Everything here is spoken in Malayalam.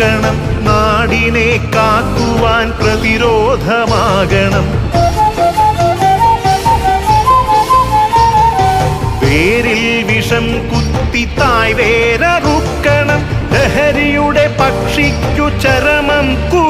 കോർക്കണം നാടിനെ കാക്കുവാൻ പ്രതിരോധമാകണം. വേരിൽ വിഷം കുത്തി തായ് വേരറുക്കണം ലഹരിയുടെ പക്ഷിക്കു ചരമം കുറിക്കണം